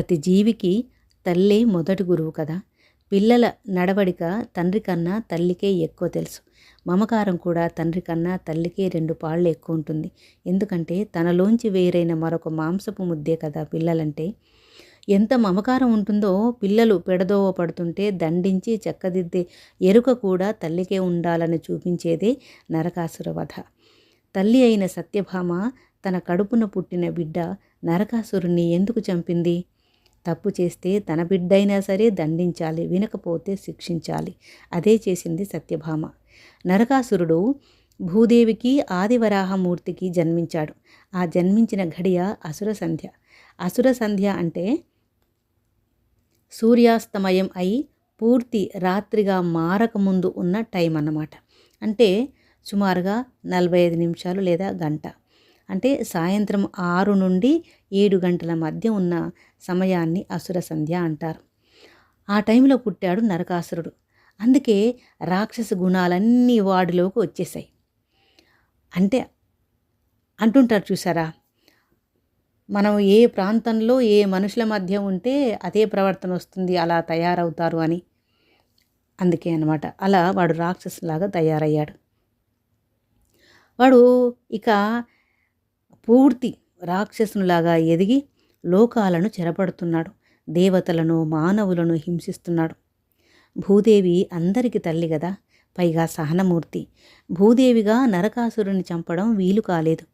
ప్రతి జీవికి తల్లే మొదటి గురువు కదా. పిల్లల నడవడిక తండ్రి కన్నా తల్లికే ఎక్కువ తెలుసు. మమకారం కూడా తండ్రి కన్నా తల్లికే రెండు పాళ్ళు ఎక్కువ ఉంటుంది. ఎందుకంటే తనలోంచి వేరైన మరొక మాంసపు ముద్దే కదా పిల్లలంటే. ఎంత మమకారం ఉంటుందో పిల్లలు పెడదోవ పడుతుంటే దండించి చెక్కదిద్దే ఎరుక కూడా తల్లికే ఉండాలని చూపించేదే నరకాసుర వధ. తల్లి అయిన సత్యభామ తన కడుపున పుట్టిన బిడ్డ నరకాసురుణ్ణి ఎందుకు చంపింది? తప్పు చేస్తే తన బిడ్డైనా సరే దండించాలి వినకపోతే శిక్షించాలి. అదే చేసింది సత్యభామ. నరకాసురుడు భూదేవికి ఆదివరాహమూర్తికి జన్మించాడు. ఆ జన్మించిన ఘడియ అసుర సంధ్య. అసుర సంధ్య అంటే సూర్యాస్తమయం అయి పూర్తి రాత్రిగా మారకముందు ఉన్న టైం అన్నమాట అంటే సుమారుగా నలభై ఐదు నిమిషాలు లేదా గంట. అంటే సాయంత్రం ఆరు నుండి ఏడు గంటల మధ్య ఉన్న సమయాన్ని అసుర సంధ్య అంటారు. ఆ టైంలో పుట్టాడు నరకాసురుడు. అందుకే రాక్షస గుణాలన్నీ వాడిలోకి వచ్చేసాయి అంటే అంటుంటారు చూసారా? మనం ఏ ప్రాంతంలో ఏ మనుషుల మధ్య ఉంటే అదే ప్రవర్తన వస్తుంది అలా తయారవుతారు అని. అందుకే అనమాట అలా వాడు రాక్షసులాగా తయారయ్యాడు. వాడు ఇక పూర్తి రాక్షసునిలాగా ఎదిగి లోకాలను చెరపడుతున్నాడు. దేవతలను మానవులను హింసిస్తున్నాడు. భూదేవి అందరికి తల్లి కదా పైగా సహనమూర్తి. భూదేవిగా నరకాసురుని చంపడం వీలు కాలేదు.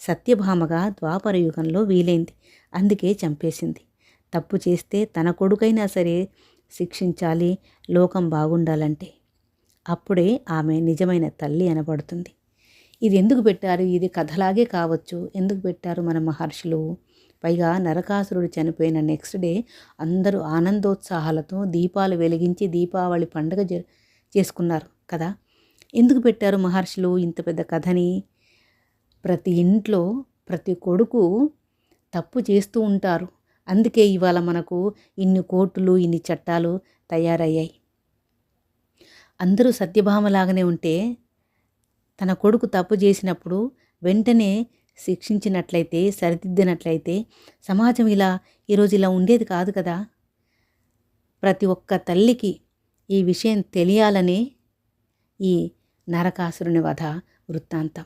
సత్యభామగా ద్వాపర యుగంలో వీలైంది. అందుకే చంపేసింది. తప్పు చేస్తే తన కొడుకైనా సరే శిక్షించాలి లోకం బాగుండాలంటే. అప్పుడే ఆమె నిజమైన తల్లి అనబడుతుంది. ఇది ఎందుకు పెట్టారు? ఇది కథలాగే కావచ్చు. ఎందుకు పెట్టారు మన మహర్షులు? పైగా నరకాసురుడు చనిపోయిన నెక్స్ట్ డే అందరూ ఆనందోత్సాహాలతో దీపాలు వెలిగించి దీపావళి పండుగ చేసుకున్నారు కదా? ఎందుకు పెట్టారు మహర్షులు ఇంత పెద్ద కథని? ప్రతి ఇంట్లో ప్రతి కొడుకు తప్పు చేస్తూ ఉంటారు. అందుకే ఇవాళ మనకు ఇన్ని కోర్టులు ఇన్ని చట్టాలు తయారయ్యాయి. అందరూ సత్యభామలాగానే ఉంటే తన కొడుకు తప్పు చేసినప్పుడు వెంటనే శిక్షించినట్లయితే సరిదిద్దినట్లయితే సమాజం ఇలా ఈరోజు ఇలా ఉండేది కాదు కదా. ప్రతి ఒక్క తల్లికి ఈ విషయం తెలియాలనే ఈ నరకాసురుని వధ వృత్తాంతం.